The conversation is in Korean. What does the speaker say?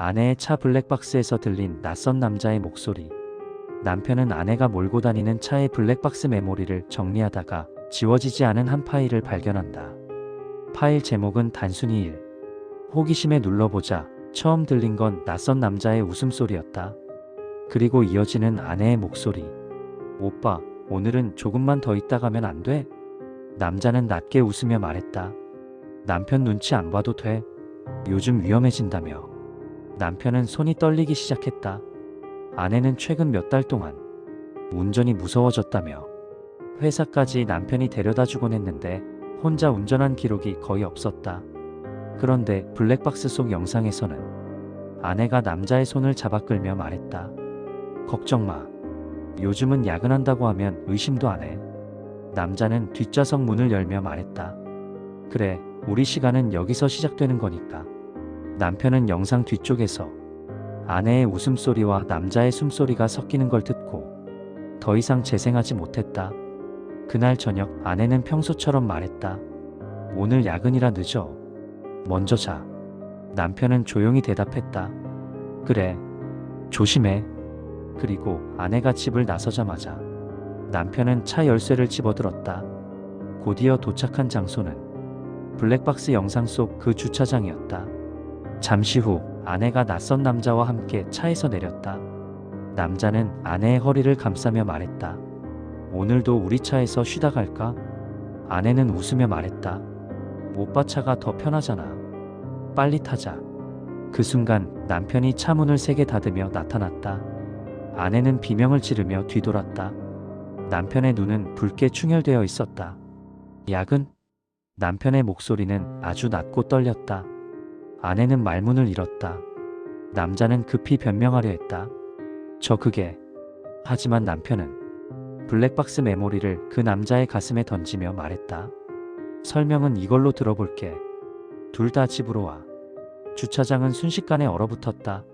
아내의 차 블랙박스에서 들린 낯선 남자의 목소리. 남편은 아내가 몰고 다니는 차의 블랙박스 메모리를 정리하다가 지워지지 않은 한 파일을 발견한다. 파일 제목은 단순히 1. 호기심에 눌러보자 처음 들린 건 낯선 남자의 웃음소리였다. 그리고 이어지는 아내의 목소리. 오빠, 오늘은 조금만 더 있다 가면 안 돼? 남자는 낮게 웃으며 말했다. 남편 눈치 안 봐도 돼. 요즘 위험해진다며. 남편은 손이 떨리기 시작했다. 아내는 최근 몇 달 동안 운전이 무서워졌다며. 회사까지 남편이 데려다 주곤 했는데 혼자 운전한 기록이 거의 없었다. 그런데 블랙박스 속 영상에서는 아내가 남자의 손을 잡아 끌며 말했다. 걱정 마. 요즘은 야근한다고 하면 의심도 안 해. 남자는 뒷좌석 문을 열며 말했다. 그래, 우리 시간은 여기서 시작되는 거니까. 남편은 영상 뒤쪽에서 아내의 웃음소리와 남자의 숨소리가 섞이는 걸 듣고 더 이상 재생하지 못했다. 그날 저녁 아내는 평소처럼 말했다. 오늘 야근이라 늦어. 먼저 자. 남편은 조용히 대답했다. 그래. 조심해. 그리고 아내가 집을 나서자마자 남편은 차 열쇠를 집어들었다. 곧이어 도착한 장소는 블랙박스 영상 속 그 주차장이었다. 잠시 후 아내가 낯선 남자와 함께 차에서 내렸다. 남자는 아내의 허리를 감싸며 말했다. 오늘도 우리 차에서 쉬다 갈까? 아내는 웃으며 말했다. 오빠 차가 더 편하잖아. 빨리 타자. 그 순간 남편이 차 문을 세게 닫으며 나타났다. 아내는 비명을 지르며 뒤돌았다. 남편의 눈은 붉게 충혈되어 있었다. 야근? 남편의 목소리는 아주 낮고 떨렸다. 아내는 말문을 잃었다. 남자는 급히 변명하려 했다. 저 그게. 하지만 남편은 블랙박스 메모리를 그 남자의 가슴에 던지며 말했다. 설명은 이걸로 들어볼게. 둘 다 집으로 와. 주차장은 순식간에 얼어붙었다.